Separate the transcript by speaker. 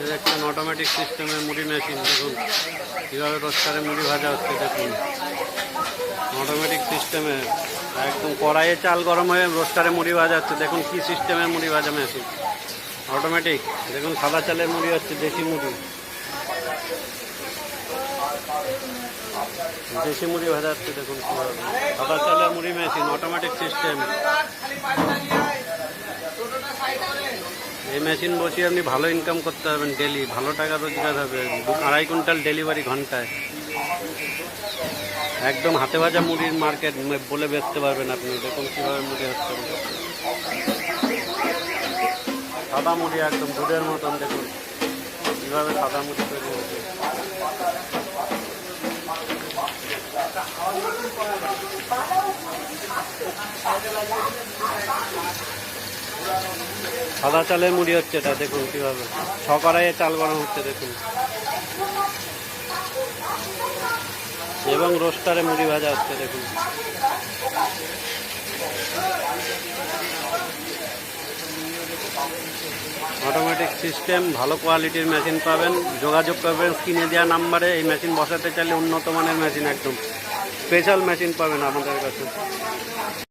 Speaker 1: এই দেখছেন অটোমেটিক সিস্টেমের মুড়ি মেশিন দেখুন। কীভাবে রোস্টারে মুড়ি ভাজা হচ্ছে, দেখুন। অটোমেটিক সিস্টেমে একদম কড়াইয়ে চাল গরম হয়ে রোস্টারে মুড়ি ভাজা হচ্ছে। দেখুন কি সিস্টেমের মুড়ি ভাজা মেশিন অটোমেটিক দেখুন সাদা চালের মুড়ি হচ্ছে, দেশি মুড়ি। দেশি মুড়ি ভাজা হচ্ছে, দেখুন। সাদা চালের মুড়ি মেশিন অটোমেটিক সিস্টেম এই মেশিন বসিয়ে আপনি ভালো ইনকাম করতে পারবেন ডেলি ভালো টাকা রোজগার হবে, আড়াই কুইন্টাল ডেলিভারি ঘন্টায়। একদম হাতে ভাজা মুড়ির মার্কেট বলে বেচতে পারবেন আপনি, দেখুন কীভাবে মুড়ি হচ্ছে। সাদা মুড়ি একদম দুধের মতন, দেখুন কীভাবে সাদা মুড়ি তৈরি হচ্ছে। সাদা চালের মুড়ি হচ্ছে, এটা দেখুন কীভাবে। ছ কড়াইয়ে চাল গরম হচ্ছে, দেখুন। এবং রোস্টারে মুড়ি ভাজা হচ্ছে, দেখুন। অটোমেটিক সিস্টেম ভালো কোয়ালিটির মেশিন পাবেন, যোগাযোগ করবেন স্ক্রিনে দেওয়া নাম্বারে, এই মেশিন বসাতে চাইলে উন্নত মানের মেশিন একদম। স্পেশাল মেশিন পাবেন আমাদের কাছে।